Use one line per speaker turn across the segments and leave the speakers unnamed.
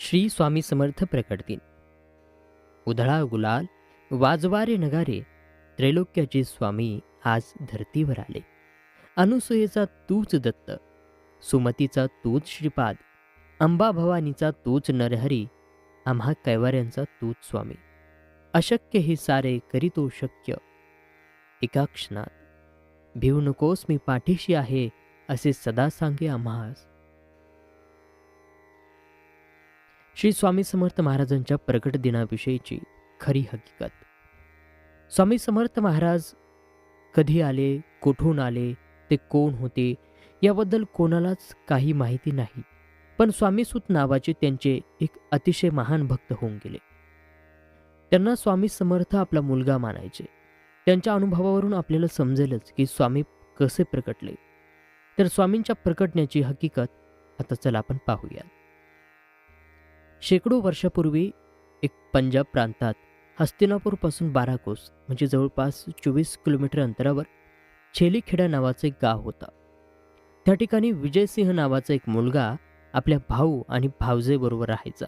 श्री स्वामी समर्थ प्रकट उधळा गुलाल वाजवारे नगारे त्रैलोक्याचे स्वामी आज धरतीवर आले. अनुसूयेचा तूच दत्त सुमतीचा तूच श्रीपाद अंबा भवानीचा तूच नरहरी आम्हा कैवाऱ्यांचा तूच स्वामी. अशक्य हे सारे करीतो शक्य. एका क्षणात भिवू नकोस मी पाठीशी आहे असे सदा सांगे आम्हास. श्री स्वामी समर्थ महाराजांच्या प्रकट दिनाविषयीची खरी हकीकत. स्वामी समर्थ महाराज कधी आले कुठून आले ते कोण होते याबद्दल कोणालाच काही माहिती नाही पण स्वामीसूत नावाचे त्यांचे एक अतिशय महान भक्त होऊन गेले. त्यांना स्वामी समर्थ आपला मुलगा मानायचे. त्यांच्या अनुभवावरून आपल्याला समजेलच की स्वामी कसे प्रकटले. तर स्वामींच्या प्रकटण्याची हकीकत आता चला आपण पाहूयात. शेकडो वर्षापूर्वी एक पंजाब प्रांतात हस्तिनापूरपासून बारा कोस म्हणजे जवळपास चोवीस किलोमीटर अंतरावर छेलीखेडा नावाचं एक गाव होतं. त्या ठिकाणी विजयसिंह नावाचा एक मुलगा आपल्या भाऊ आणि भावजेबरोबर राहायचा.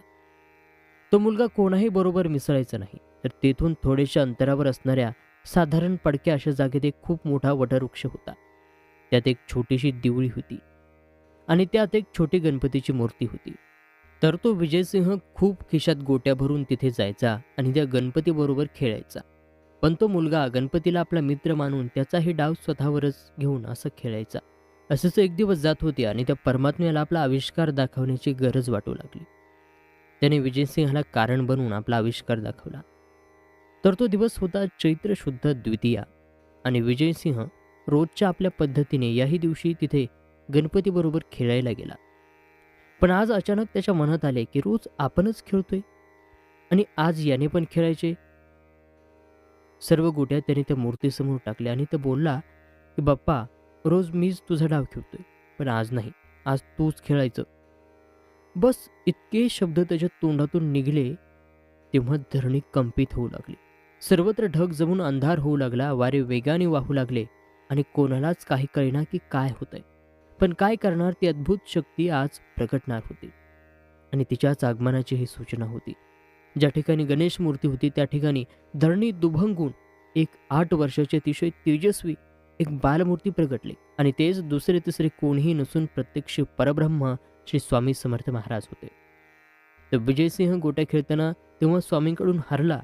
तो मुलगा कोणाही बरोबर मिसळायचा नाही तर तेथून थोडेशा अंतरावर असणाऱ्या साधारण पडक्या अशा जागेत एक खूप मोठा वटवृक्ष होता. त्यात एक छोटीशी दिवळी होती आणि त्यात एक छोटी गणपतीची मूर्ती होती. तर तो विजयसिंह खूप खिशात गोट्या भरून तिथे जायचा आणि त्या गणपतीबरोबर खेळायचा. पण तो मुलगा गणपतीला आपला मित्र मानून त्याचाही डाव स्वतःवरच घेऊन असं खेळायचा. असंच एक दिवस जात होते आणि त्या परमात्म्याला आपला आविष्कार दाखवण्याची गरज वाटू लागली. त्याने विजयसिंहाला कारण बनवून आपला आविष्कार दाखवला. तर तो दिवस होता चैत्र शुद्ध द्वितीया आणि विजयसिंह रोजच्या आपल्या पद्धतीने याही दिवशी तिथे गणपतीबरोबर खेळायला गेला. पण आज अचानक त्याच्या मनात आले की रोज आपणच खेळतोय. आणि आज याने पण खेळायचे. सर्व गोट्या त्याने त्या मूर्तीसमोर टाकल्या आणि तो बोलला की बाप्पा रोज मीच तुझा डाव खेळतोय पण आज नाही. आज तूच खेळायचं. बस इतके शब्द त्याच्या तोंडातून निघले तेव्हा धरणी कंपित होऊ लागली. सर्वत्र ढग जमून अंधार होऊ लागला वारे वेगाने वाहू लागले आणि कोणालाच काही कळेना की काय होतंय. पण काय करणार ती अद्भुत शक्ती आज प्रकटणार होती. आणि तिच्याच आगमनाची ही सूचना होती. ज्या ठिकाणी गणेश मूर्ती होती त्या ठिकाणी धरणी दुभंगून एक आठ वर्षाची अतिशय तेजस्वी एक बालमूर्ती प्रगटली. आणि तेच दुसरे तिसरे कोणीही नसून प्रत्यक्ष परब्रह्म श्री स्वामी समर्थ महाराज होते. तर विजयसिंह गोट्या खेळताना तेव्हा स्वामींकडून हरला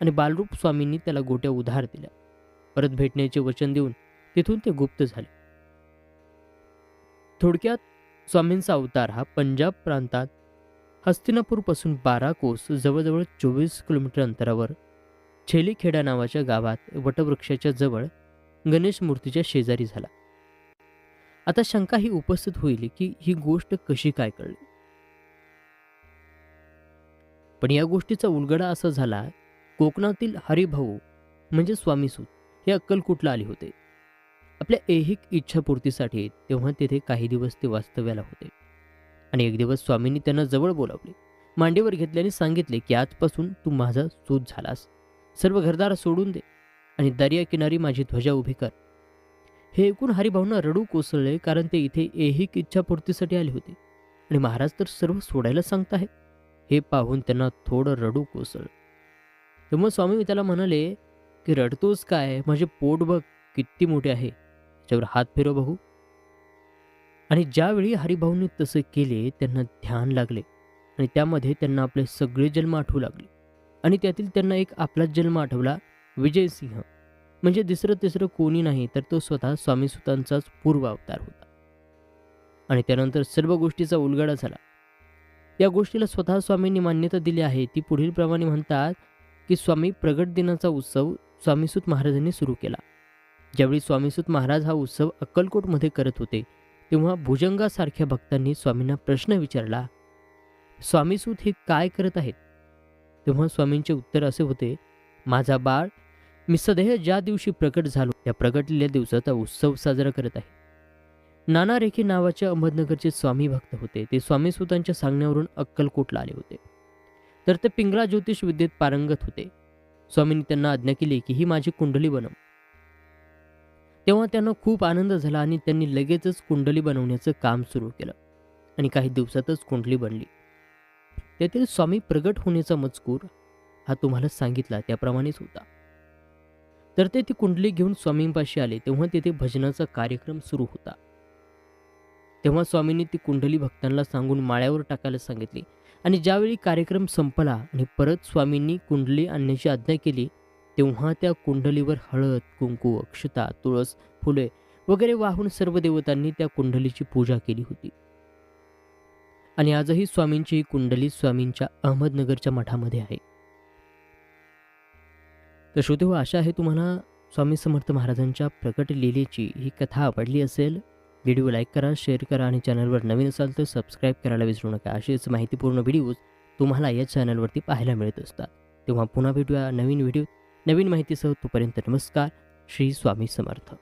आणि बालरूप स्वामींनी त्याला गोट्या उधार दिल्या. परत भेटण्याचे वचन देऊन तिथून ते गुप्त झाले. थोडक्यात स्वामींचा अवतार हा पंजाब प्रांतात हस्तिनापूरपासून बारा कोस जवळजवळ चोवीस किलोमीटर अंतरावर छेलीखेडा नावाच्या गावात वटवृक्षाच्या जवळ गणेश मूर्तीच्या शेजारी झाला. आता शंका ही उपस्थित होईल की ही गोष्ट कशी काय कळली? पण या गोष्टीचा उलगडा असा झाला कोकणातील हरिभाऊ म्हणजे स्वामीसूत हे अक्कलकुटला आले होते. आपल्या ऐहिक इच्छापूर्तीसाठी तेव्हा तेथे काही दिवस ते वास्तव्याला होते. आणि एक दिवस स्वामींनी त्यांना जवळ बोलावले. मांडीवर घेतल्याने सांगितले की आजपासून तू माझा सूत झालास. सर्व घरदार सोडून दे आणि दर्याकिनारी माझी ध्वजा उभी कर. हे ऐकून हरिभाऊंना रडू कोसळले कारण ते इथे ऐहिक इच्छापूर्तीसाठी आले होते. आणि महाराज तर सर्व सोडायला सांगत आहेत हे पाहून त्यांना थोडं रडू कोसळलं. तेव्हा स्वामी त्याला म्हणाले की रडतोस काय? माझे पोट बघ किती मोठे आहे. त्याच्यावर हात फिरव बघू आणि ज्यावेळी हरिभाऊंनी तसे केले त्यांना ध्यान लागले. आणि त्यामध्ये त्यांना आपले सगळे जन्म आठवू लागले. आणि त्यातील त्यांना एक आपलाच जन्म आठवला विजयसिंह. म्हणजे दुसरं तिसरं कोणी नाही तर तो स्वतः स्वामीसुतांचाच पूर्व अवतार होता. आणि त्यानंतर सर्व गोष्टीचा उलगडा झाला. या गोष्टीला स्वतः स्वामींनी मान्यता दिली आहे. ती पुढील प्रमाणे म्हणतात की स्वामी प्रगट दिनाचा उत्सव स्वामीसूत महाराजांनी सुरू केला. ज्यावेळी स्वामीसूत महाराज हा उत्सव अक्कलकोटमध्ये करत होते तेव्हा भुजंगासारख्या भक्तांनी स्वामींना प्रश्न विचारला स्वामीसूत हे काय करत आहेत? तेव्हा स्वामींचे उत्तर असे होते माझा बाळ मी सदैव ज्या दिवशी प्रकट झालो त्या प्रकटलेल्या दिवसाचा उत्सव साजरा करत आहे. नाना रेखे नावाच्या अहमदनगरचे स्वामी भक्त होते ते स्वामीसूतांच्या सांगण्यावरून अक्कलकोटला आले होते. तर ते पिंगळा ज्योतिष विद्येत पारंगत होते. स्वामींनी त्यांना आज्ञा केली की ही माझी कुंडली बनव. तेव्हा त्यांना खूप आनंद झाला आणि त्यांनी लगेचच कुंडली बनवण्याचं काम सुरू केलं. आणि काही दिवसातच कुंडली बनली. तेथील स्वामी प्रगट होण्याचा मजकूर हा तुम्हाला सांगितला त्याप्रमाणेच होता. तर ते ती कुंडली घेऊन स्वामींपाशी आले तेव्हा तेथे भजनाचा कार्यक्रम सुरू होता. तेव्हा स्वामींनी ती कुंडली भक्तांना सांगून माळ्यावर टाकायला सांगितली. आणि ज्यावेळी कार्यक्रम संपला आणि परत स्वामींनी कुंडली आणण्याची आज्ञा केली तेव्हा त्या कुंडलीवर हळद कुंकू अक्षता तुळस फुले वगैरे वाहून सर्व देवतांनी त्या कुंडलीची पूजा केली होती. आणि आजही स्वामींची ही कुंडली स्वामींच्या अहमदनगरच्या मठामध्ये आहे. तर श्रोते हो, आशा आहे तुम्हाला स्वामी समर्थ महाराजांच्या प्रकट लिलेची ही कथा आवडली असेल. व्हिडिओ लाईक करा शेअर करा आणि चॅनलवर नवीन असाल तर सबस्क्राईब करायला विसरू नका. असेच माहितीपूर्ण व्हिडिओज तुम्हाला या चॅनलवरती पाहायला मिळत असतात. तेव्हा पुन्हा भेटूया नवीन व्हिडिओ नवीन माहितीसह तोपर्यंत नमस्कार. श्री स्वामी समर्थ.